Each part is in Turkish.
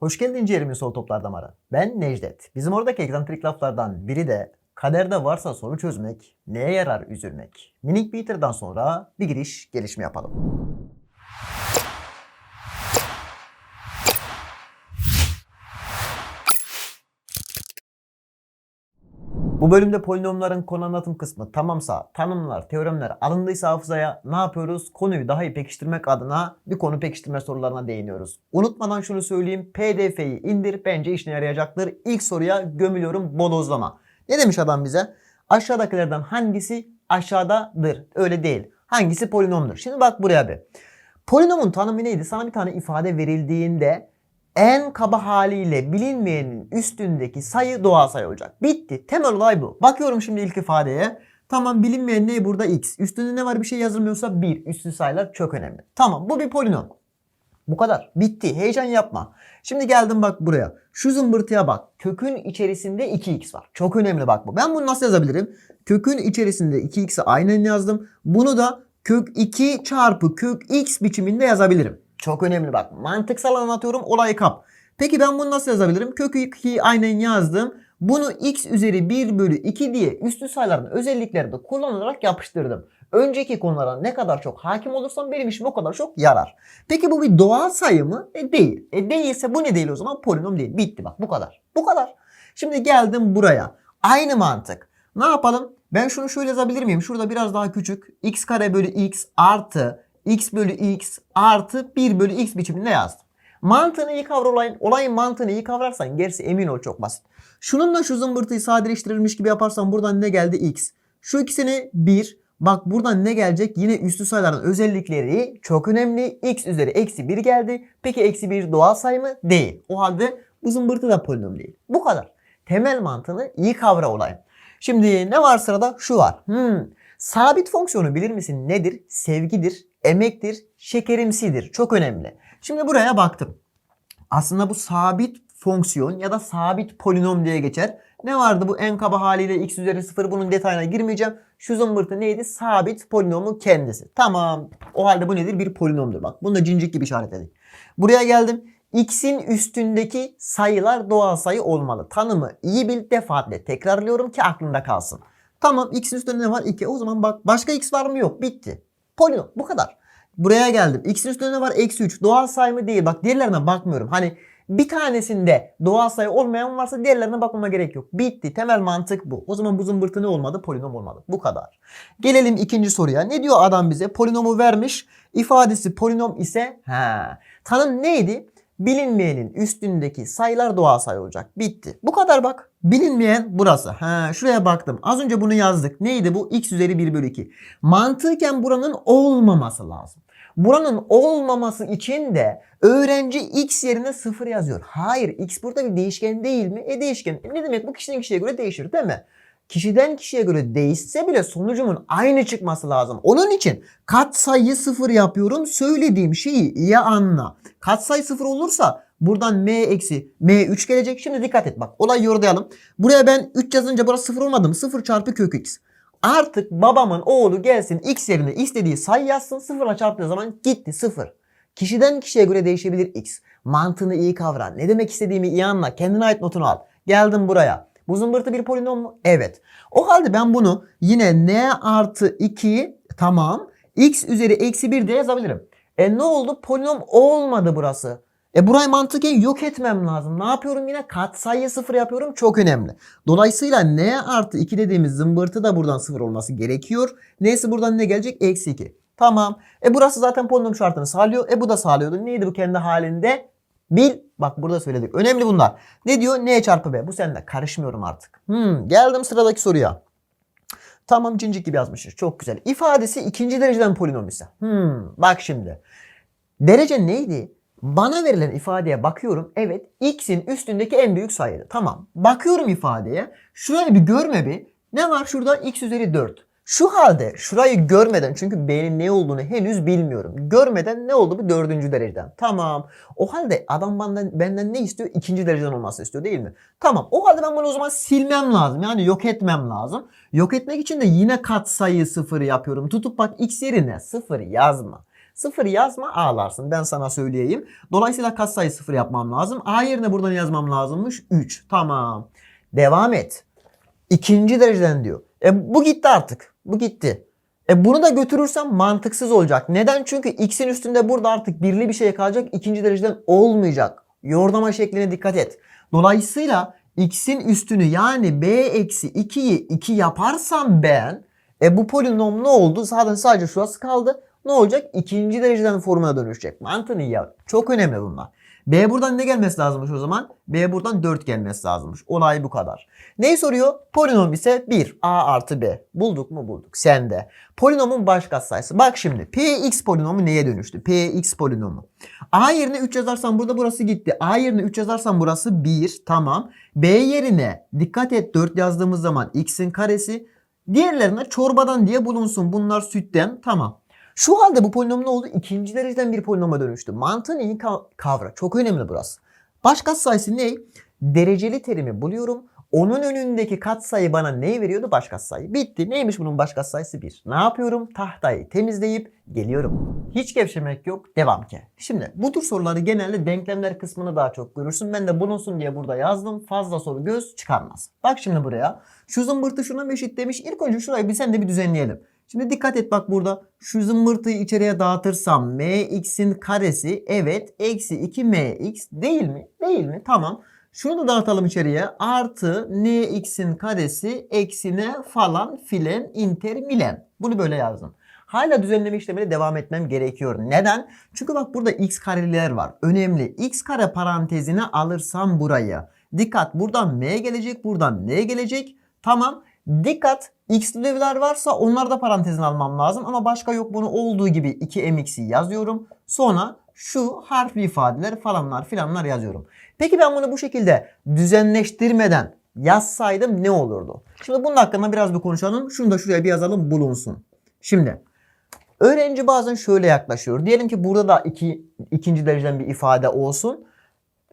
Hoş geldin ciğerimin sol toplar damarı. Ben Necdet. Bizim oradaki egzantrik laflardan biri de kaderde varsa soru çözmek, neye yarar üzülmek. Minik Peter'dan sonra bir giriş gelişme yapalım. Bu bölümde polinomların konu anlatım kısmı tamamsa, tanımlar, teoremler alındıysa hafızaya ne yapıyoruz? Konuyu daha iyi pekiştirmek adına bir konu pekiştirme sorularına değiniyoruz. Unutmadan şunu söyleyeyim. PDF'yi indir bence işine yarayacaktır. İlk soruya gömülüyorum bodozlama. Ne demiş adam bize? Aşağıdakilerden hangisi aşağıdadır? Öyle değil. Hangisi polinomdur? Şimdi bak buraya bir. Polinomun tanımı neydi? Sana bir tane ifade verildiğinde en kaba haliyle bilinmeyenin üstündeki sayı doğal sayı olacak. Bitti. Temel olay bu. Bakıyorum şimdi ilk ifadeye. Tamam bilinmeyen ne burada x. Üstünde ne var bir şey yazılmıyorsa 1. Üstü sayılar çok önemli. Tamam bu bir polinom. Bu kadar. Bitti. Heyecan yapma. Şimdi geldim bak buraya. Şu zımbırtıya bak. Kökün içerisinde 2x var. Çok önemli bak bu. Ben bunu nasıl yazabilirim? Kökün içerisinde 2x'i aynen yazdım. Bunu da kök 2 çarpı kök x biçiminde yazabilirim. Çok önemli bak. Mantıksal anlatıyorum olayı kap. Peki ben bunu nasıl yazabilirim? Kök 2'yi aynen yazdım. Bunu x üzeri 1 bölü 2 diye üstü sayıların özelliklerini kullanarak yapıştırdım. Önceki konulara ne kadar çok hakim olursam benim işim o kadar çok yarar. Peki bu bir doğal sayı mı? E değil. E değilse bu ne değil o zaman? Polinom değil. Bitti bak bu kadar. Bu kadar. Şimdi geldim buraya. Aynı mantık. Ne yapalım? Ben şunu şöyle yazabilir miyim? Şurada biraz daha küçük. x kare bölü x artı x bölü x artı 1 bölü x biçiminde yazdım. Mantığını iyi kavra olayın, mantığını iyi kavrarsan gerisi emin ol çok basit. Şununla şu zımbırtıyı sadeleştirilmiş gibi yaparsan buradan ne geldi x. Şu ikisini 1. Bak buradan ne gelecek? Yine üstü sayıların özellikleri çok önemli. x üzeri eksi 1 geldi. Peki eksi 1 doğal sayı mı? Değil. O halde bu zımbırtı da polinom değil. Bu kadar. Temel mantığını iyi kavra olayın. Şimdi ne var sırada? Şu var. Hmm. Sabit fonksiyonu bilir misin? Nedir? Sevgidir, emektir, şekerimsidir. Çok önemli. Şimdi buraya baktım. Aslında bu sabit fonksiyon ya da sabit polinom diye geçer. Ne vardı bu en kaba haliyle x üzeri 0 bunun detayına girmeyeceğim. Şu zımbırtı neydi? Sabit polinomun kendisi. Tamam. O halde bu nedir? Bir polinomdur bak. Bunu da cincik gibi işaretledik. Buraya geldim. X'in üstündeki sayılar doğal sayı olmalı. Tanımı iyi bil defaatle tekrarlıyorum ki aklında kalsın. Tamam x'in üstünde ne var? 2. O zaman bak başka x var mı? Yok. Bitti. Polinom. Bu kadar. Buraya geldim. X'in üstünde ne var? Eksi 3. Doğal sayı mı değil. Bak diğerlerine bakmıyorum. Hani bir tanesinde doğal sayı olmayan varsa diğerlerine bakmama gerek yok. Bitti. Temel mantık bu. O zaman bu zımbırtı ne olmadı? Polinom olmadı. Bu kadar. Gelelim ikinci soruya. Ne diyor adam bize? Polinomu vermiş. İfadesi polinom ise ha. Tanım neydi? Bilinmeyenin üstündeki sayılar doğal sayı olacak. Bitti. Bu kadar bak. Bilinmeyen burası. Ha, şuraya baktım. Az önce bunu yazdık. Neydi bu? x üzeri 1 bölü 2. Mantıken buranın olmaması lazım. Buranın olmaması için de öğrenci x yerine 0 yazıyor. Hayır x burada bir değişken değil mi? E değişken. E ne demek bu kişiden kişiye göre değişir değil mi? Kişiden kişiye göre değişse bile sonucumun aynı çıkması lazım. Onun için katsayıyı 0 yapıyorum. Söylediğim şeyi iyi anla. Katsayı 0 olursa buradan m eksi m3 gelecek. Şimdi dikkat et bak olayı yordayalım. Buraya ben 3 yazınca burası 0 olmadı mı? 0 çarpı kök x. Artık babamın oğlu gelsin x yerine istediği sayı yazsın. Sıfırla çarptığı zaman gitti 0. Kişiden kişiye göre değişebilir x. Mantığını iyi kavra. Ne demek istediğimi iyi anla. Kendine ait notunu al. Geldim buraya. Bu zımbırtı bir polinom mu? Evet. O halde ben bunu yine n artı 2 tamam. x üzeri eksi 1 de yazabilirim. E ne oldu? Polinom olmadı burası. E burayı mantıken yok etmem lazım. Ne yapıyorum yine? Katsayıyı sıfır yapıyorum. Çok önemli. Dolayısıyla n artı 2 dediğimiz zımbırtı da buradan sıfır olması gerekiyor. N'si buradan ne gelecek? Eksi 2. Tamam. E burası zaten polinom şartını sağlıyor. E bu da sağlıyordu. Neydi bu kendi halinde? Bil. Bak burada söyledik. Önemli bunlar. Ne diyor? N çarpı B. Bu sende. Karışmıyorum artık. Hmm, geldim sıradaki soruya. Tamam cincik gibi yazmışız. Çok güzel. İfadesi ikinci dereceden polinom ise. Hmm, bak şimdi. Derece neydi? Bana verilen ifadeye bakıyorum. Evet x'in üstündeki en büyük sayıydı. Tamam. Bakıyorum ifadeye. Şurayı bir görme bir. Ne var şurada? x üzeri 4. Şu halde şurayı görmeden çünkü b'nin ne olduğunu henüz bilmiyorum. Görmeden ne oldu bu dördüncü dereceden? Tamam. O halde adam benden, benden ne istiyor? İkinci dereceden olması istiyor değil mi? Tamam. O halde ben bunu o zaman silmem lazım. Yani yok etmem lazım. Yok etmek için de yine katsayı sıfır yapıyorum. Tutup bak x yerine sıfır yazma. Sıfır yazma ağlarsın. Ben sana söyleyeyim. Dolayısıyla katsayı sıfır yapmam lazım. A yerine buradan yazmam lazımmış. 3. Tamam. Devam et. İkinci dereceden diyor. E bu gitti artık. Bu gitti. E bunu da götürürsem mantıksız olacak. Neden? Çünkü x'in üstünde burada artık birli bir şey kalacak. ikinci dereceden olmayacak. Yordama şekline dikkat et. Dolayısıyla x'in üstünü yani b eksi 2'yi 2 yaparsam ben e bu polinom ne oldu? Zaten sadece şurası kaldı. Ne olacak? İkinci dereceden formuna dönüşecek. Mantığını yap. Çok önemli bunlar. B buradan ne gelmesi lazımmış o zaman? B buradan 4 gelmesi lazımmış. Olay bu kadar. Neyi soruyor? Polinom ise 1. A artı B. Bulduk mu? Bulduk. Sende. Polinomun baş katsayısı. Bak şimdi. Px polinomu neye dönüştü? Px polinomu. A yerine 3 yazarsam burada burası gitti. A yerine 3 yazarsam burası 1. Tamam. B yerine dikkat et 4 yazdığımız zaman x'in karesi. Diğerlerine çorbadan diye bulunsun. Bunlar sütten. Tamam. Şu halde bu polinom ne oldu? İkinci dereceden bir polinoma dönüştü. Mantığını iyi kav- kavra. Çok önemli burası. Baş katsayısı ne? Dereceli terimi buluyorum. Onun önündeki katsayı bana neyi veriyordu? Baş katsayı. Bitti. Neymiş bunun baş katsayısı 1. Ne yapıyorum? Tahtayı temizleyip geliyorum. Hiç gevşemek yok. Devam ki. Şimdi bu tür soruları genelde denklemler kısmını daha çok görürsün. Ben de bulunsun diye burada yazdım. Fazla soru göz çıkarmaz. Bak şimdi buraya. Şu zımbırtı şuna eşit demiş. İlk önce şurayı bir sen de bir düzenleyelim. Şimdi dikkat et bak burada şu zımbırtıyı içeriye dağıtırsam mx'in karesi evet eksi 2mx değil mi? Değil mi? Tamam. Şunu da dağıtalım içeriye. Artı nx'in karesi eksine falan filen intermilen. Bunu böyle yazdım. Hala düzenleme işlemine devam etmem gerekiyor. Neden? Çünkü bak burada x kareler var. Önemli. x kare parantezine alırsam burayı. Dikkat buradan m gelecek buradan n gelecek. Tamam. Dikkat x'liler varsa onları da parantezine almam lazım. Ama başka yok bunu olduğu gibi 2mx'i yazıyorum. Sonra şu harfli ifadeler falanlar filanlar yazıyorum. Peki ben bunu bu şekilde düzenleştirmeden yazsaydım ne olurdu? Şimdi bunun hakkında biraz bir konuşalım. Şunu da şuraya bir yazalım bulunsun. Şimdi öğrenci bazen şöyle yaklaşıyor. Diyelim ki burada da iki, ikinci dereceden bir ifade olsun.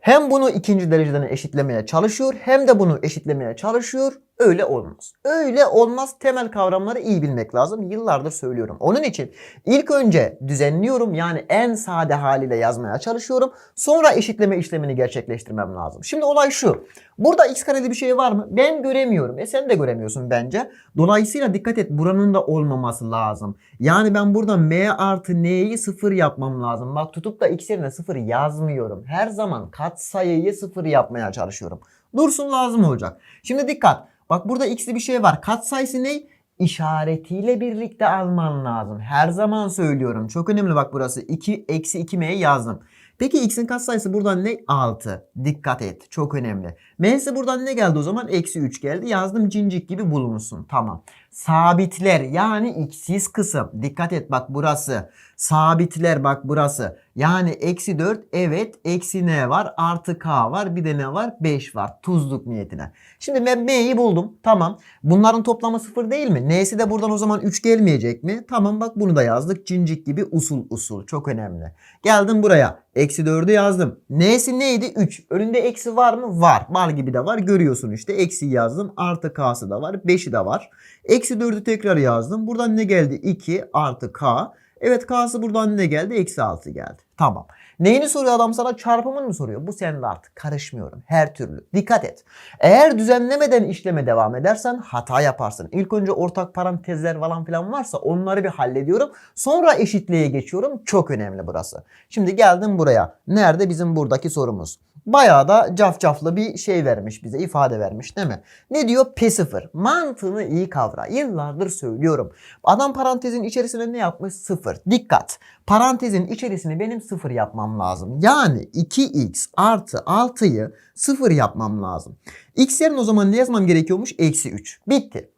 Hem bunu ikinci dereceden eşitlemeye çalışıyor hem de bunu eşitlemeye çalışıyor. Öyle olmaz. Öyle olmaz. Temel kavramları iyi bilmek lazım. Yıllardır söylüyorum. Onun için ilk önce düzenliyorum. Yani en sade haliyle yazmaya çalışıyorum. Sonra eşitleme işlemini gerçekleştirmem lazım. Şimdi olay şu. Burada x kareli bir şey var mı? Ben göremiyorum. E sen de göremiyorsun bence. Dolayısıyla dikkat et buranın da olmaması lazım. Yani ben burada m artı n'yi sıfır yapmam lazım. Bak tutup da x yerine sıfır yazmıyorum. Her zaman katsayıyı sıfır yapmaya çalışıyorum. Dursun lazım olacak. Şimdi dikkat. Bak burada x'li bir şey var. Katsayısı ne? İşaretiyle birlikte alman lazım. Her zaman söylüyorum. Çok önemli bak burası. 2 eksi 2m'yi yazdım. Peki x'in katsayısı buradan ne? 6. Dikkat et. Çok önemli. M'si buradan ne geldi o zaman? Eksi 3 geldi. Yazdım cincik gibi bulunsun. Tamam. Sabitler yani x'siz kısım. Dikkat et bak burası. Sabitler bak burası. Yani eksi 4 evet eksi n var artı k var bir de ne var 5 var tuzluk niyetine. Şimdi ben m'yi buldum tamam. Bunların toplamı 0 değil mi? N'si de buradan o zaman 3 gelmeyecek mi? Tamam bak bunu da yazdık cincik gibi usul usul çok önemli. Geldim buraya eksi 4'ü yazdım. N'si neydi? 3. Önünde eksi var mı? Var. Bal gibi de var görüyorsun işte eksi yazdım artı k'sı da var 5'i de var. Eksi 4'ü tekrar yazdım. Buradan ne geldi? 2 artı k. Evet k'sı buradan ne geldi? Eksi 6 geldi. Tamam. Neyini soruyor adam sana? Çarpımını mı soruyor? Bu sende artık. Karışmıyorum. Her türlü. Dikkat et. Eğer düzenlemeden işleme devam edersen hata yaparsın. İlk önce ortak parantezler falan filan varsa onları bir hallediyorum. Sonra eşitliğe geçiyorum. Çok önemli burası. Şimdi geldim buraya. Nerede bizim buradaki sorumuz? Bayağı da cafcaflı bir şey vermiş bize, ifade vermiş değil mi? Ne diyor? P0. Mantığını iyi kavra. Yıllardır söylüyorum. Adam parantezin içerisine ne yapmış? 0. Dikkat. Parantezin içerisine benim 0 yapmam lazım. Yani 2x artı 6'yı 0 yapmam lazım. X yerine o zaman ne yazmam gerekiyormuş? Eksi 3. Bitti.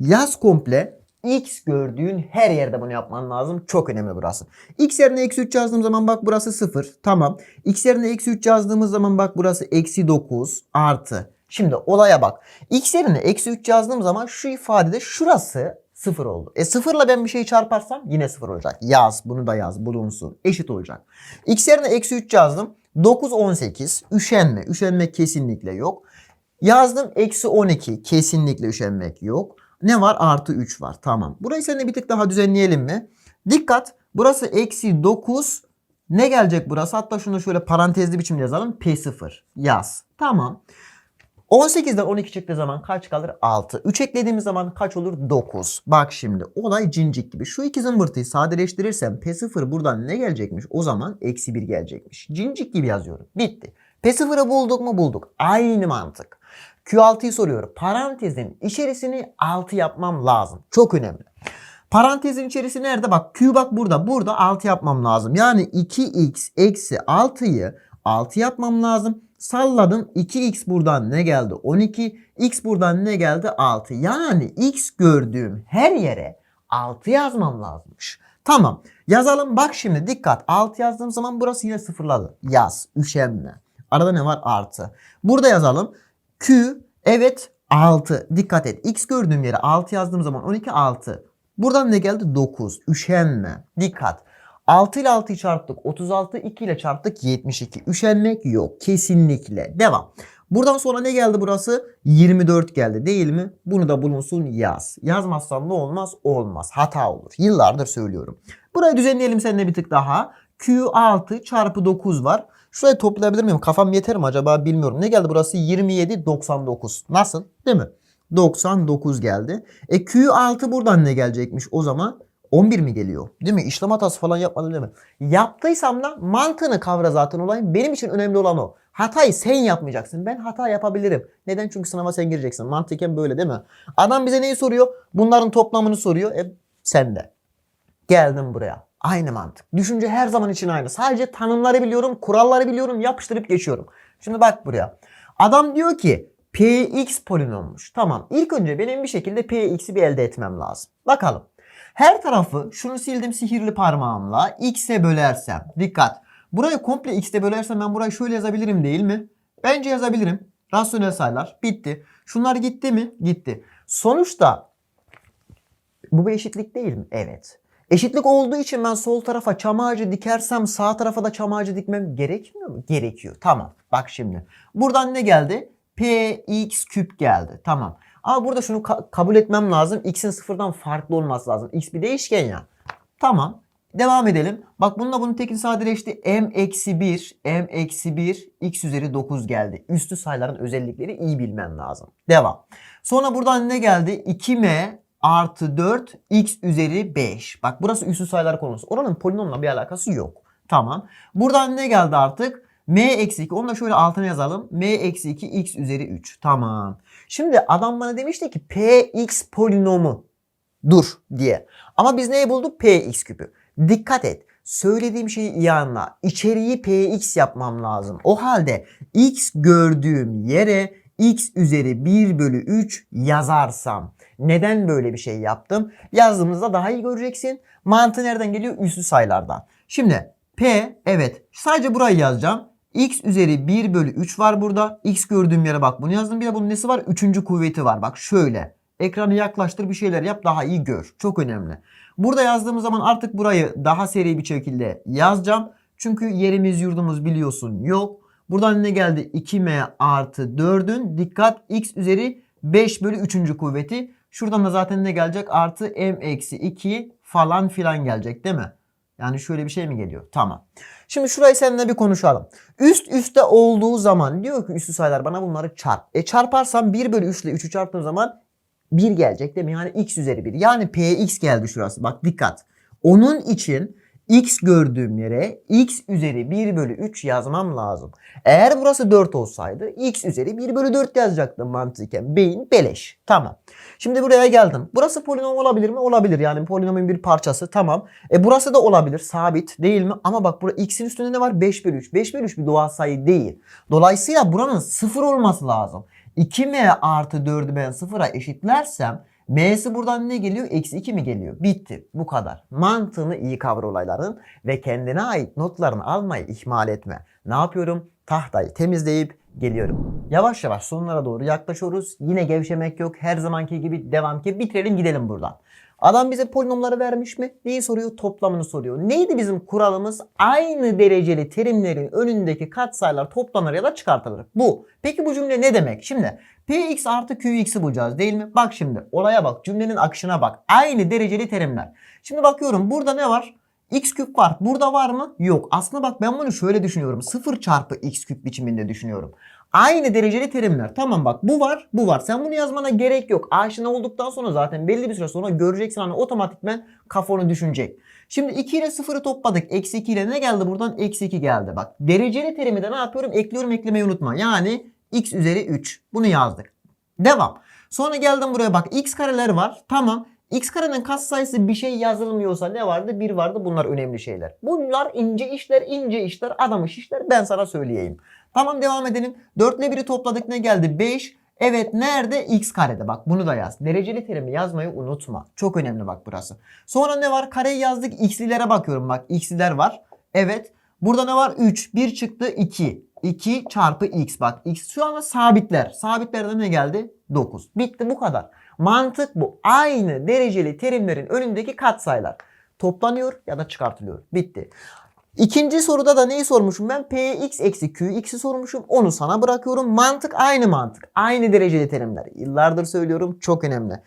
Yaz komple X gördüğün her yerde bunu yapman lazım. Çok önemli burası. X yerine eksi 3 yazdığım zaman bak burası 0. Tamam. X yerine eksi 3 yazdığımız zaman bak burası eksi 9 artı. Şimdi olaya bak. X yerine eksi 3 yazdığım zaman şu ifadede şurası 0 oldu. E 0 ile ben bir şeyi çarparsam yine 0 olacak. Yaz bunu da yaz bulunsun. Eşit olacak. X yerine eksi 3 yazdım. 9 18. Üşenme. Üşenmek kesinlikle yok. Yazdım eksi 12. Kesinlikle üşenmek yok. Ne var? Artı 3 var. Tamam. Burayı seninle bir tık daha düzenleyelim mi? Dikkat. Burası eksi 9. Ne gelecek burası? Hatta şunu şöyle parantezli biçimde yazalım. P0 yaz. Tamam. 18'den 12 çıktığı zaman kaç kalır? 6. 3 eklediğimiz zaman kaç olur? 9. Bak şimdi olay cincik gibi. Şu iki zımbırtıyı sadeleştirirsem P0 buradan ne gelecekmiş? O zaman eksi 1 gelecekmiş. Cincik gibi yazıyorum. Bitti. P0'ı bulduk mu? Bulduk. Aynı mantık. Q6'yı soruyorum. Parantezin içerisini 6 yapmam lazım. Çok önemli. Parantezin içerisi nerede? Bak Q bak burada. Burada 6 yapmam lazım. Yani 2x eksi 6'yı 6 yapmam lazım. Salladım 2x buradan ne geldi? 12. X buradan ne geldi? 6. Yani x gördüğüm her yere 6 yazmam lazımmış. Tamam. Yazalım. Bak şimdi dikkat. 6 yazdığım zaman burası yine sıfırladı. Yaz. Üşenme. Arada ne var? Artı. Burada yazalım. Q evet 6. Dikkat et. X gördüğüm yere 6 yazdığım zaman 12 6. Buradan ne geldi? 9. Üşenme. Dikkat. 6 ile 6'yı çarptık. 36. 2 ile çarptık. 72. Üşenmek yok. Kesinlikle. Devam. Buradan sonra ne geldi burası? 24 geldi değil mi? Bunu da bulunsun yaz. Yazmazsan ne olmaz? Olmaz. Hata olur. Yıllardır söylüyorum. Burayı düzenleyelim seninle bir tık daha. Q6 çarpı 9 var. Şurayı toplayabilir miyim? Kafam yeter mi acaba bilmiyorum. Ne geldi burası? 27, 99. Nasıl? Değil mi? 99 geldi. E Q6 buradan ne gelecekmiş o zaman? 11 mi geliyor? Değil mi? İşlem hatası falan yapmadım değil mi? Yaptıysam da mantığını kavra zaten olayın. Benim için önemli olan o. Hatayı sen yapmayacaksın. Ben hata yapabilirim. Neden? Çünkü sınava sen gireceksin. Mantıken böyle değil mi? Adam bize neyi soruyor? Bunların toplamını soruyor. E sen de. Geldim buraya. Aynı mantık. Düşünce her zaman için aynı. Sadece tanımları biliyorum, kuralları biliyorum, yapıştırıp geçiyorum. Şimdi bak buraya. Adam diyor ki px polinommuş. Tamam. İlk önce benim bir şekilde px'i bir elde etmem lazım. Bakalım. Her tarafı şunu sildim sihirli parmağımla x'e bölersem. Dikkat. Burayı komple x'e bölersem ben burayı şöyle yazabilirim değil mi? Bence yazabilirim. Rasyonel sayılar. Bitti. Şunlar gitti mi? Gitti. Sonuçta bu bir eşitlik değil mi? Evet. Eşitlik olduğu için ben sol tarafa çam ağacı dikersem sağ tarafa da çam ağacı dikmem gerekmiyor mu? Gerekiyor. Tamam. Bak şimdi. Buradan ne geldi? px küp geldi. Tamam. Ama burada şunu ka- kabul etmem lazım. X'in sıfırdan farklı olması lazım. X bir değişken ya. Tamam. Devam edelim. Bak bununla bunun tekini sadeleşti. m eksi 1, m eksi 1, x üzeri 9 geldi. Üstü sayıların özellikleri iyi bilmen lazım. Devam. Sonra buradan ne geldi? 2m artı 4 x üzeri 5. Bak burası üstü sayılar konusu. Oranın polinomla bir alakası yok. Tamam. Buradan ne geldi artık? M eksi 2. Onu da şöyle altına yazalım. m eksi 2 x üzeri 3. Tamam. Şimdi adam bana demişti ki px polinomu dur diye. Ama biz neyi bulduk? px küpü. Dikkat et. Söylediğim şeyi iyi anla. İçeriği px yapmam lazım. O halde x gördüğüm yere x üzeri 1 bölü 3 yazarsam. Neden böyle bir şey yaptım? Yazdığımızda daha iyi göreceksin. Mantığı nereden geliyor? Üslü sayılardan. Şimdi P evet sadece burayı yazacağım. X üzeri 1 bölü 3 var burada. X gördüğüm yere bak bunu yazdım. Bir de bunun nesi var? Üçüncü kuvveti var. Bak şöyle. Ekranı yaklaştır bir şeyler yap daha iyi gör. Çok önemli. Burada yazdığımız zaman artık burayı daha seri bir şekilde yazacağım. Çünkü yerimiz yurdumuz biliyorsun yok. Buradan ne geldi? 2m artı 4'ün dikkat x üzeri 5 bölü 3. kuvveti. Şuradan da zaten ne gelecek? Artı m eksi 2 falan filan gelecek değil mi? Yani şöyle bir şey mi geliyor? Tamam. Şimdi şurayı seninle bir konuşalım. Üst üste olduğu zaman diyor ki üstü sayılar bana bunları çarp. E çarparsam 1 bölü 3 ile 3'ü çarptığım zaman 1 gelecek değil mi? Yani x üzeri 1. Yani px geldi şurası. Bak dikkat. Onun için x gördüğüm yere x üzeri 1 bölü 3 yazmam lazım. Eğer burası 4 olsaydı x üzeri 1 bölü 4 yazacaktım mantıken. Beyin beleş. Tamam. Şimdi buraya geldim. Burası polinom olabilir mi? Olabilir. Yani polinomun bir parçası. Tamam. E burası da olabilir. Sabit değil mi? Ama bak burada x'in üstünde ne var? 5 bölü 3. 5 bölü 3 bir doğal sayı değil. Dolayısıyla buranın 0 olması lazım. 2m artı 4'ü ben 0'a eşitlersem M'si buradan ne geliyor? Eksi 2 mi geliyor? Bitti. Bu kadar. Mantığını iyi kavra olayların ve kendine ait notlarını almayı ihmal etme. Ne yapıyorum? Tahtayı temizleyip geliyorum. Yavaş yavaş sonlara doğru yaklaşıyoruz. Yine gevşemek yok. Her zamanki gibi devam ki bitirelim gidelim buradan. Adam bize polinomları vermiş mi? Neyi soruyor? Toplamını soruyor. Neydi bizim kuralımız? Aynı dereceli terimlerin önündeki katsayılar toplanır ya da çıkartılır. Bu. Peki bu cümle ne demek? Şimdi Px artı Qx'i bulacağız değil mi? Bak şimdi olaya bak cümlenin akışına bak. Aynı dereceli terimler. Şimdi bakıyorum burada ne var? x küp var. Burada var mı? Yok. Aslında bak ben bunu şöyle düşünüyorum. 0 çarpı x küp biçiminde düşünüyorum. Aynı dereceli terimler. Tamam bak bu var bu var. Sen bunu yazmana gerek yok. Aşina olduktan sonra zaten belli bir süre sonra göreceksin hani otomatikmen kafanı düşünecek. Şimdi 2 ile 0'ı topladık. Eksi 2 ile ne geldi buradan? Eksi 2 geldi. Bak dereceli terimi de ne yapıyorum? Ekliyorum eklemeyi unutma. Yani x üzeri 3. Bunu yazdık. Devam. Sonra geldim buraya bak x kareler var. Tamam. X karenin katsayısı bir şey yazılmıyorsa ne vardı? 1 vardı. Bunlar önemli şeyler. Bunlar ince işler, ince işler, adam işler. Ben sana söyleyeyim. Tamam devam edelim. 4 ile 1'i topladık ne geldi? 5. Evet nerede? X karede. Bak bunu da yaz. Dereceli terimi yazmayı unutma. Çok önemli bak burası. Sonra ne var? Kareyi yazdık. X'lilere bakıyorum bak. X'liler var. Evet. Burada ne var? 3. 1 çıktı 2. 2 çarpı x bak. X şu anda sabitler. Sabitlerde ne geldi? 9. Bitti bu kadar. Mantık bu. Aynı dereceli terimlerin önündeki katsayılar. Toplanıyor ya da çıkartılıyor. Bitti. İkinci soruda da neyi sormuşum ben? Px eksi qx'i sormuşum. Onu sana bırakıyorum. Mantık aynı mantık. Aynı dereceli terimler. Yıllardır söylüyorum. Çok önemli.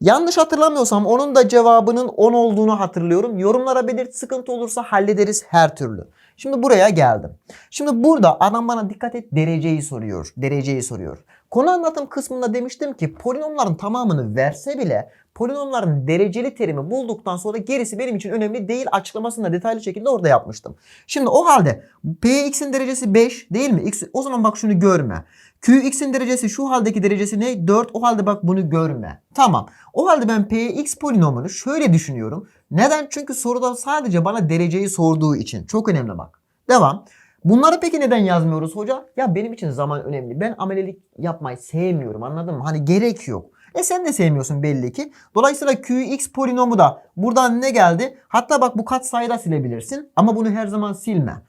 Yanlış hatırlamıyorsam onun da cevabının 10 olduğunu hatırlıyorum. Yorumlara belirt sıkıntı olursa hallederiz her türlü. Şimdi buraya geldim. Şimdi burada adam bana dikkat et dereceyi soruyor. Dereceyi soruyor. Konu anlatım kısmında demiştim ki polinomların tamamını verse bile polinomların dereceli terimi bulduktan sonra gerisi benim için önemli değil açıklamasını da detaylı şekilde orada yapmıştım. Şimdi o halde px'in derecesi 5 değil mi? X, o zaman bak şunu görme. Qx'in derecesi şu haldeki derecesi ne? 4. O halde bak bunu görme. Tamam. O halde ben px polinomunu şöyle düşünüyorum. Neden? Çünkü soruda sadece bana dereceyi sorduğu için. Çok önemli bak. Devam. Bunları peki neden yazmıyoruz hoca? Ya benim için zaman önemli. Ben amelelik yapmayı sevmiyorum anladın mı? Hani gerek yok. E sen de sevmiyorsun belli ki. Dolayısıyla qx polinomu da buradan ne geldi? Hatta bak bu katsayı da silebilirsin. Ama bunu her zaman silme.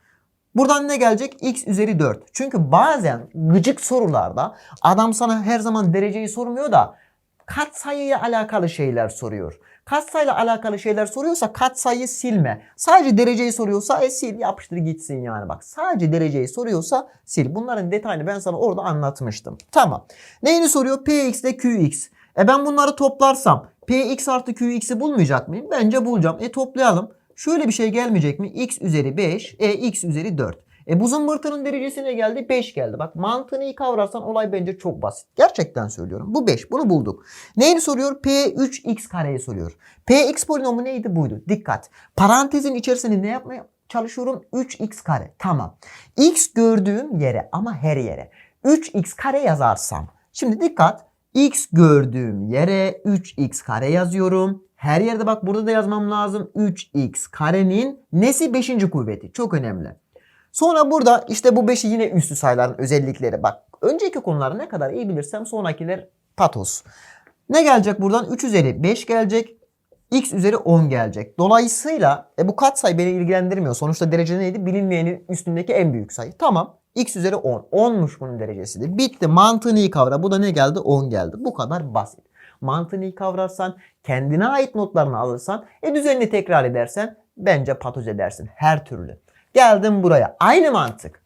Buradan ne gelecek? x üzeri 4. Çünkü bazen gıcık sorularda adam sana her zaman dereceyi sormuyor da katsayıyla alakalı şeyler soruyor. Katsayıyla alakalı şeyler soruyorsa katsayıyı silme. Sadece dereceyi soruyorsa e, sil yapıştır gitsin yani bak. Sadece dereceyi soruyorsa sil. Bunların detayını ben sana orada anlatmıştım. Tamam. Neyini soruyor? Px ile Qx. E ben bunları toplarsam Px artı Qx'i bulmayacak mıyım? Bence bulacağım. E toplayalım. Şöyle bir şey gelmeyecek mi? x üzeri 5, e x üzeri 4. E bu zımbırtının derecesi ne geldi? 5 geldi. Bak mantığını iyi kavrarsan olay bence çok basit. Gerçekten söylüyorum. Bu 5. Bunu bulduk. Neyini soruyor? P3x kareyi soruyor. Px polinomu neydi? Buydu. Dikkat. Parantezin içerisinde ne yapmaya çalışıyorum? 3x kare. Tamam. x gördüğüm yere ama her yere 3x kare yazarsam. Şimdi dikkat. x gördüğüm yere 3x kare yazıyorum. Her yerde bak burada da yazmam lazım. 3x karenin nesi 5. kuvveti. Çok önemli. Sonra burada işte bu 5'i yine üstü sayıların özellikleri. Bak önceki konuları ne kadar iyi bilirsem sonrakiler patos. Ne gelecek buradan? 3 üzeri 5 gelecek. X üzeri 10 gelecek. Dolayısıyla e, bu katsayı beni ilgilendirmiyor. Sonuçta derece neydi? Bilinmeyenin üstündeki en büyük sayı. Tamam. X üzeri 10. 10'muş bunun derecesi de. Bitti. Mantığını iyi kavra. Bu da ne geldi? 10 geldi. Bu kadar basit. Mantığını iyi kavrarsan, kendine ait notlarını alırsan, e düzenini tekrar edersen bence patoz edersin her türlü. Geldim buraya. Aynı mantık.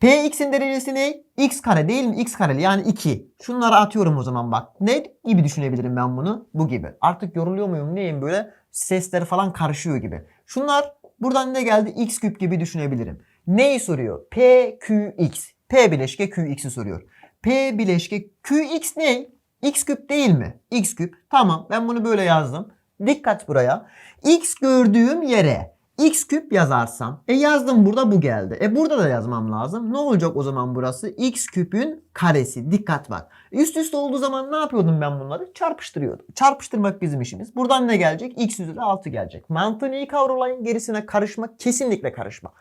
Px'in derecesi ne? X kare değil mi? X kareli yani 2. Şunları atıyorum o zaman bak. Ne gibi düşünebilirim ben bunu? Bu gibi. Artık yoruluyor muyum neyim böyle? Sesler falan karışıyor gibi. Şunlar buradan ne geldi? X küp gibi düşünebilirim. Neyi soruyor? P, Q, X. P bileşke Q, X'i soruyor. P bileşke Q, X ne? X küp değil mi? X küp. Tamam ben bunu böyle yazdım. Dikkat buraya. X gördüğüm yere x küp yazarsam. E yazdım burada bu geldi. E burada da yazmam lazım. Ne olacak o zaman burası? x küpün karesi. Dikkat bak. Üst üste olduğu zaman ne yapıyordum ben bunları? Çarpıştırıyordum. Çarpıştırmak bizim işimiz. Buradan ne gelecek? x üzeri 6 gelecek. Mantığını iyi kavrulayın. Gerisine karışma. Kesinlikle karışma.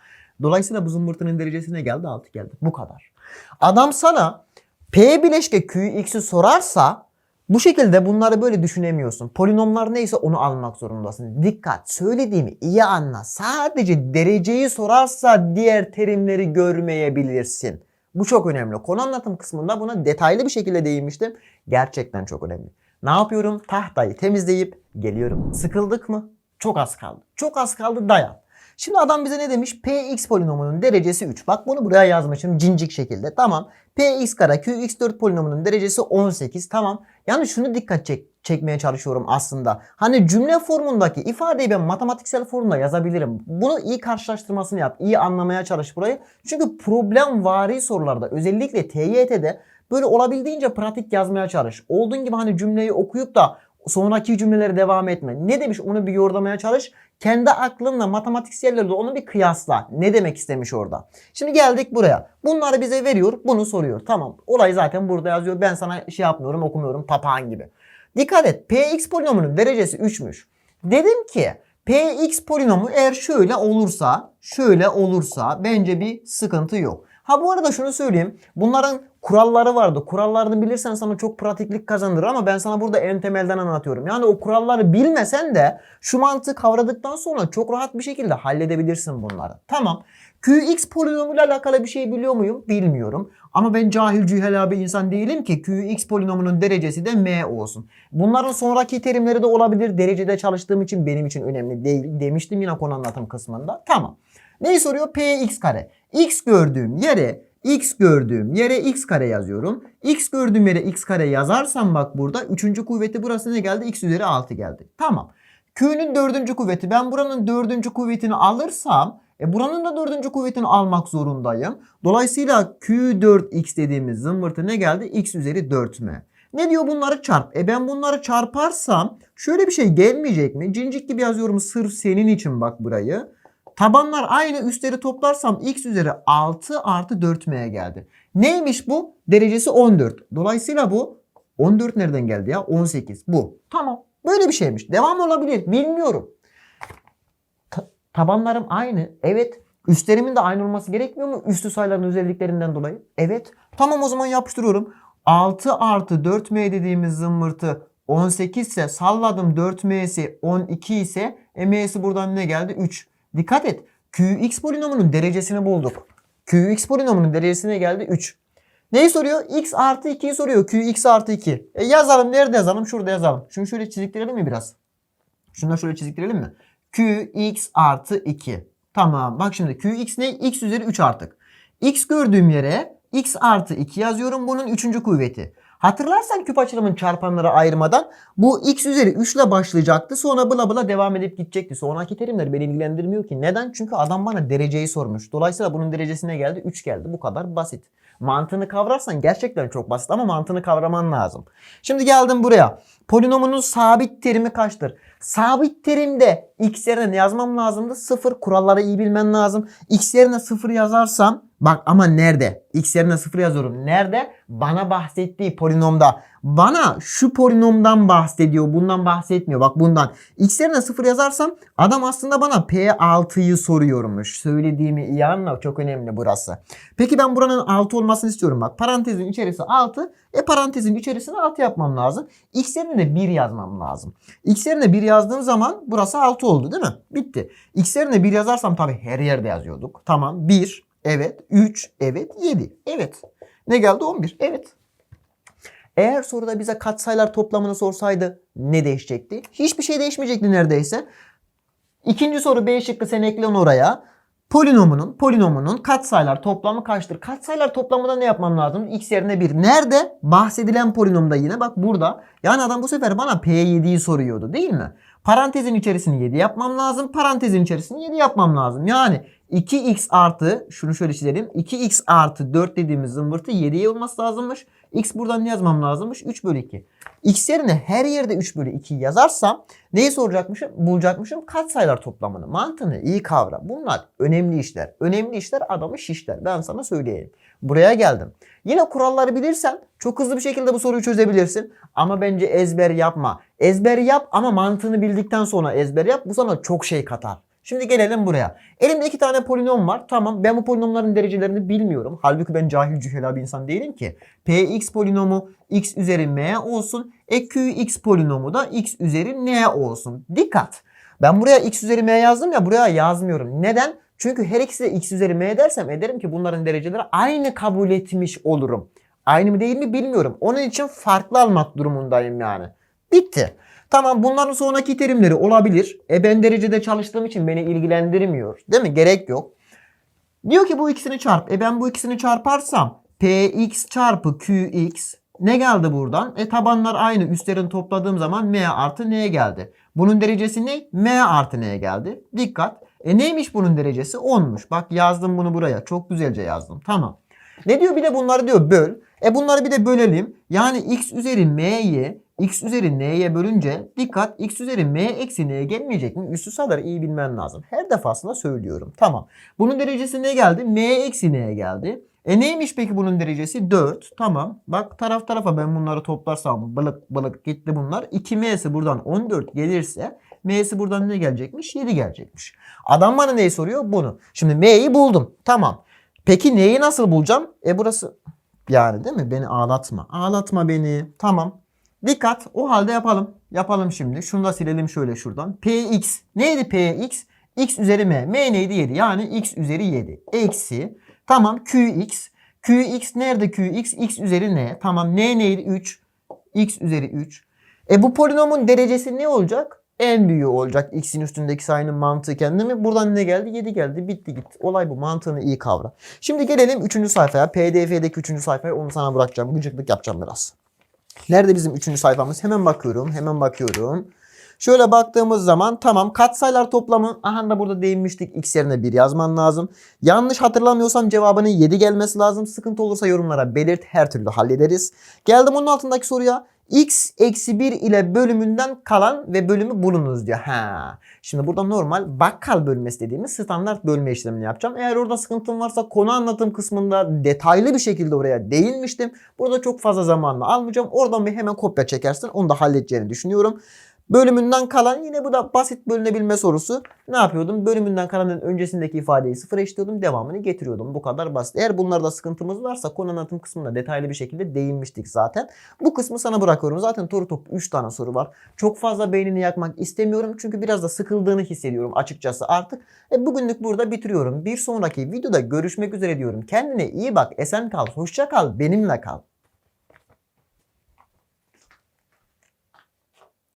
Dolayısıyla bu zımbırtının derecesi ne geldi? 6 geldi. Bu kadar. Adam sana P bileşke Qx'i sorarsa bu şekilde bunları böyle düşünemiyorsun. Polinomlar neyse onu almak zorundasın. Dikkat söylediğimi iyi anla. Sadece dereceyi sorarsa diğer terimleri görmeyebilirsin. Bu çok önemli. Konu anlatım kısmında buna detaylı bir şekilde değinmiştim. Gerçekten çok önemli. Ne yapıyorum? Tahtayı temizleyip geliyorum. Sıkıldık mı? Çok az kaldı. Çok az kaldı dayan. Şimdi adam bize ne demiş? Px polinomunun derecesi 3. Bak bunu buraya yazmışım cincik şekilde. Tamam. Px kare Qx4 polinomunun derecesi 18. Tamam. Yani şunu dikkat çek çekmeye çalışıyorum aslında. Hani cümle formundaki ifadeyi ben matematiksel formda yazabilirim. Bunu iyi karşılaştırmasını yap. iyi anlamaya çalış burayı. Çünkü problem vari sorularda özellikle TYT'de böyle olabildiğince pratik yazmaya çalış. Olduğun gibi hani cümleyi okuyup da sonraki cümleleri devam etme. Ne demiş onu bir yordamaya çalış. Kendi aklınla matematikselle de onu bir kıyasla. Ne demek istemiş orada. Şimdi geldik buraya. Bunları bize veriyor, bunu soruyor. Tamam. Olay zaten burada yazıyor. Ben sana şey yapmıyorum, okumuyorum papağan gibi. Dikkat et. Px polinomunun derecesi 3'müş. Dedim ki Px polinomu eğer şöyle olursa, şöyle olursa bence bir sıkıntı yok. Ha bu arada şunu söyleyeyim. Bunların kuralları vardı. Kurallarını bilirsen sana çok pratiklik kazandırır ama ben sana burada en temelden anlatıyorum. Yani o kuralları bilmesen de şu mantığı kavradıktan sonra çok rahat bir şekilde halledebilirsin bunları. Tamam. Qx polinomuyla alakalı bir şey biliyor muyum? Bilmiyorum. Ama ben cahil cühela bir insan değilim ki Qx polinomunun derecesi de m olsun. Bunların sonraki terimleri de olabilir. Derecede çalıştığım için benim için önemli değil demiştim yine konu anlatım kısmında. Tamam. Neyi soruyor? Px kare. X gördüğüm yere x gördüğüm yere x kare yazıyorum. X gördüğüm yere x kare yazarsam bak burada 3. kuvveti burası ne geldi? x üzeri 6 geldi. Tamam. Q'nun 4. kuvveti ben buranın 4. kuvvetini alırsam e buranın da 4. kuvvetini almak zorundayım. Dolayısıyla Q4x dediğimiz zımbırtı ne geldi? x üzeri 4m. Ne diyor bunları çarp? E ben bunları çarparsam şöyle bir şey gelmeyecek mi? Cincik gibi yazıyorum sırf senin için bak burayı. Tabanlar aynı üstleri toplarsam x üzeri 6 artı 4m'ye geldi. Neymiş bu? Derecesi 14. Dolayısıyla bu 14 nereden geldi ya? 18. Bu. Tamam. Böyle bir şeymiş. Devam olabilir. Bilmiyorum. Ta- tabanlarım aynı. Evet. Üstlerimin de aynı olması gerekmiyor mu? Üstü sayıların özelliklerinden dolayı. Evet. Tamam o zaman yapıştırıyorum. 6 artı 4m dediğimiz zımbırtı 18 ise salladım 4m'si 12 ise e, m'si buradan ne geldi? 3. Dikkat et. Qx polinomunun derecesini bulduk. Qx polinomunun derecesine geldi 3. Neyi soruyor? x artı 2'yi soruyor. Qx artı 2. E yazalım. Nerede yazalım? Şurada yazalım. Şunu şöyle çiziktirelim mi biraz? Şunu da şöyle çiziktirelim mi? Qx artı 2. Tamam. Bak şimdi Qx ne? x üzeri 3 artık. x gördüğüm yere x artı 2 yazıyorum. Bunun 3. kuvveti. Hatırlarsan küp açılımın çarpanları ayırmadan bu x üzeri 3 ile başlayacaktı. Sonra bla bla devam edip gidecekti. Sonraki terimler beni ilgilendirmiyor ki. Neden? Çünkü adam bana dereceyi sormuş. Dolayısıyla bunun derecesine geldi? 3 geldi. Bu kadar basit. Mantığını kavrarsan gerçekten çok basit ama mantığını kavraman lazım. Şimdi geldim buraya. Polinomunun sabit terimi kaçtır? Sabit terimde x yerine ne yazmam lazımdı? 0 kuralları iyi bilmen lazım. x yerine 0 yazarsam bak ama nerede? x yerine 0 yazıyorum. Nerede? Bana bahsettiği polinomda. Bana şu polinomdan bahsediyor. Bundan bahsetmiyor. Bak bundan. X yerine 0 yazarsam adam aslında bana P6'yı soruyormuş. Söylediğimi iyi anla. Çok önemli burası. Peki ben buranın 6 olmasını istiyorum. Bak parantezin içerisi 6. E parantezin içerisine 6 yapmam lazım. X yerine de 1 yazmam lazım. X yerine 1 yazdığım zaman burası 6 oldu değil mi? Bitti. X yerine 1 yazarsam tabii her yerde yazıyorduk. Tamam 1. Evet. 3. Evet. 7. Evet. Ne geldi? 11. Evet. Eğer soruda bize katsayılar toplamını sorsaydı ne değişecekti? Hiçbir şey değişmeyecekti neredeyse. İkinci soru B şıkkı sen ekle oraya. Polinomunun, polinomunun katsayılar toplamı kaçtır? Katsayılar toplamında ne yapmam lazım? X yerine 1. Nerede? Bahsedilen polinomda yine bak burada. Yani adam bu sefer bana P7'yi soruyordu değil mi? Parantezin içerisini 7 yapmam lazım. Parantezin içerisini 7 yapmam lazım. Yani 2x artı şunu şöyle çizelim. 2x artı 4 dediğimiz zımbırtı 7'ye olması lazımmış. X buradan ne yazmam lazımmış? 3 bölü 2. X yerine her yerde 3 bölü 2 yazarsam neyi soracakmışım? Bulacakmışım katsayılar toplamını. Mantığını iyi kavra. Bunlar önemli işler. Önemli işler adamı şişler. Ben sana söyleyeyim. Buraya geldim. Yine kuralları bilirsen çok hızlı bir şekilde bu soruyu çözebilirsin. Ama bence ezber yapma. Ezber yap ama mantığını bildikten sonra ezber yap. Bu sana çok şey katar. Şimdi gelelim buraya. Elimde iki tane polinom var. Tamam ben bu polinomların derecelerini bilmiyorum. Halbuki ben cahil cühela bir insan değilim ki. Px polinomu x üzeri m olsun. E qx polinomu da x üzeri n olsun. Dikkat. Ben buraya x üzeri m yazdım ya buraya yazmıyorum. Neden? Çünkü her ikisi de x üzeri m dersem ederim ki bunların dereceleri aynı kabul etmiş olurum. Aynı mı değil mi bilmiyorum. Onun için farklı almak durumundayım yani. Bitti. Tamam bunların sonraki terimleri olabilir. E ben derecede çalıştığım için beni ilgilendirmiyor. Değil mi? Gerek yok. Diyor ki bu ikisini çarp. E ben bu ikisini çarparsam px çarpı qx Ne geldi buradan? E tabanlar aynı. Üstlerini topladığım zaman M artı N'ye geldi. Bunun derecesi ne? M artı N'ye geldi. Dikkat. E neymiş bunun derecesi? 10'muş. Bak yazdım bunu buraya. Çok güzelce yazdım. Tamam. Ne diyor bir de bunları diyor böl. E bunları bir de bölelim. Yani x üzeri m'yi x üzeri n'ye bölünce dikkat x üzeri m eksi n'ye gelmeyecek mi? Üstü sayıları iyi bilmen lazım. Her defasında söylüyorum. Tamam. Bunun derecesi ne geldi? m eksi n'ye geldi. E neymiş peki bunun derecesi? 4. Tamam. Bak taraf tarafa ben bunları toplarsam balık balık gitti bunlar. 2m'si buradan 14 gelirse m'si buradan ne gelecekmiş? 7 gelecekmiş. Adam bana neyi soruyor? Bunu. Şimdi m'yi buldum. Tamam. Peki neyi nasıl bulacağım? E burası yani değil mi? Beni ağlatma. Ağlatma beni. Tamam. Dikkat. O halde yapalım. Yapalım şimdi. Şunu da silelim şöyle şuradan. Px. Neydi Px? x üzeri m. m neydi? 7. Yani x üzeri 7. Eksi. Tamam. qx. qx nerede qx? x üzeri n. Tamam. n neydi? 3. x üzeri 3. E bu polinomun derecesi ne olacak? En büyüğü olacak x'in üstündeki sayının mantıken değil mi? Buradan ne geldi? 7 geldi. Bitti gitti. Olay bu. Mantığını iyi kavra. Şimdi gelelim 3. sayfaya. PDF'deki 3. sayfaya onu sana bırakacağım. Gıcıklık yapacağım biraz. Nerede bizim 3. sayfamız? Hemen bakıyorum. Hemen bakıyorum. Şöyle baktığımız zaman tamam katsayılar toplamı aha da burada değinmiştik x yerine 1 yazman lazım. Yanlış hatırlamıyorsam cevabının 7 gelmesi lazım. Sıkıntı olursa yorumlara belirt her türlü hallederiz. Geldim onun altındaki soruya. X eksi 1 ile bölümünden kalan ve bölümü bulunuz diyor. Ha. Şimdi burada normal bakkal bölmesi dediğimiz standart bölme işlemini yapacağım. Eğer orada sıkıntım varsa konu anlatım kısmında detaylı bir şekilde oraya değinmiştim. Burada çok fazla zamanını almayacağım. Oradan bir hemen kopya çekersin. Onu da halledeceğini düşünüyorum. Bölümünden kalan yine bu da basit bölünebilme sorusu. Ne yapıyordum? Bölümünden kalanın öncesindeki ifadeyi sıfır eşitliyordum. Devamını getiriyordum. Bu kadar basit. Eğer bunlarda sıkıntımız varsa konu anlatım kısmında detaylı bir şekilde değinmiştik zaten. Bu kısmı sana bırakıyorum. Zaten soru top 3 tane soru var. Çok fazla beynini yakmak istemiyorum. Çünkü biraz da sıkıldığını hissediyorum açıkçası artık. E bugünlük burada bitiriyorum. Bir sonraki videoda görüşmek üzere diyorum. Kendine iyi bak. Esen kal. Hoşça kal. Benimle kal.